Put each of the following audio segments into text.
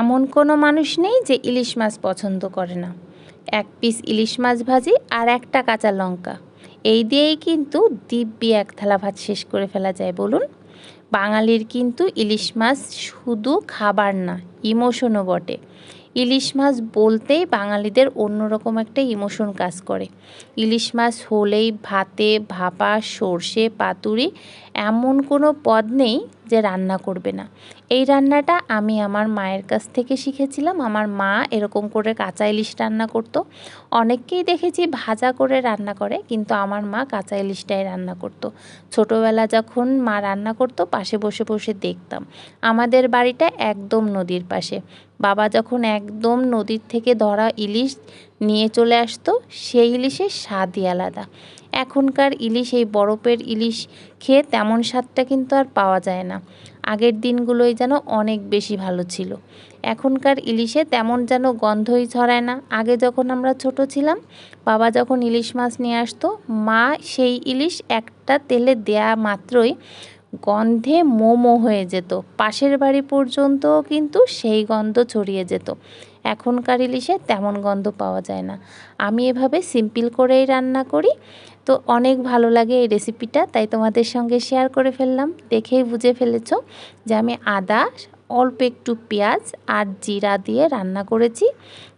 এমন কোনো মানুষ নেই যে ইলিশ মাছ পছন্দ করে না। এক পিস ইলিশ মাছ ভাজি আর একটা কাঁচা লঙ্কা। এই দিয়েই কিন্তু দিব্যি এক থালা ভাত শেষ করে ফেলা যায়, বলুন। বাঙালির কিন্তু ইলিশ মাছ শুধু খাবার না, ইমোশনও বটে। ইলিশ মাছ বলতেই বাঙালিদের অন্যরকম একটা ইমোশন কাজ করে। ইলিশ মাছ হলেই ভাতে, ভাপা, সর্ষে, পাতুরি এমন কোনো পদ নেই যে রান্না করবে না। এই রান্নাটা আমি আমার মায়ের কাছ থেকে শিখেছিলাম। আমার মা এরকম করে কাঁচা ইলিশ রান্না করতো। অনেককেই দেখেছি ভাজা করে রান্না করে, কিন্তু আমার মা কাঁচা ইলিশটাই রান্না করতো। ছোটোবেলা যখন মা রান্না করতো, পাশে বসে বসে দেখতাম। আমাদের বাড়িটা একদম নদীর পাশে। বাবা যখন একদম নদীর থেকে ধরা ইলিশ নিয়ে চলে আসতো, সেই ইলিশের স্বাদই আলাদা। এখনকার ইলিশ, এই বরফের ইলিশ খেয়ে তেমন স্বাদটা কিন্তু আর পাওয়া যায় না। আগের দিনগুলোই যেন অনেক বেশি ভালো ছিল। এখনকার ইলিশে তেমন যেন গন্ধই ছড়ায় না। আগে যখন আমরা ছোট ছিলাম, বাবা যখন ইলিশ মাছ নিয়ে আসতো, মা সেই ইলিশ একটা তেলে দেয়া মাত্রই গন্ধে মোমো হয়ে যেত। পাশের বাড়ি পর্যন্ত কিন্তু সেই গন্ধ ছড়িয়ে যেত। এখনকার ইলিশে তেমন গন্ধ পাওয়া যায় না। আমি এভাবে সিম্পল করেই রান্না করি। তো অনেক ভালো লাগে এই রেসিপিটা, তাই তোমাদের সঙ্গে শেয়ার করে ফেললাম। দেখেই বুঝে ফেলেছ যে আমি আদা, অল্প একটু পেঁয়াজ আর জিরা দিয়ে রান্না করেছি।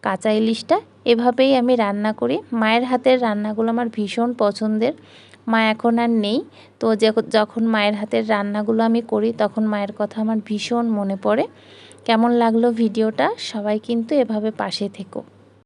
কাঁচা ইলিশটা এভাবেই আমি রান্না করি। মায়ের হাতের রান্নাগুলো আমার ভীষণ পছন্দের। মা এখন আর নেই। তো যখন মায়ের হাতের রান্নাগুলো আমি করি, তখন মায়ের কথা আমার ভীষণ মনে পড়ে। কেমন লাগল ভিডিওটা? সবাই কিন্তু এভাবে পাশে থেকো।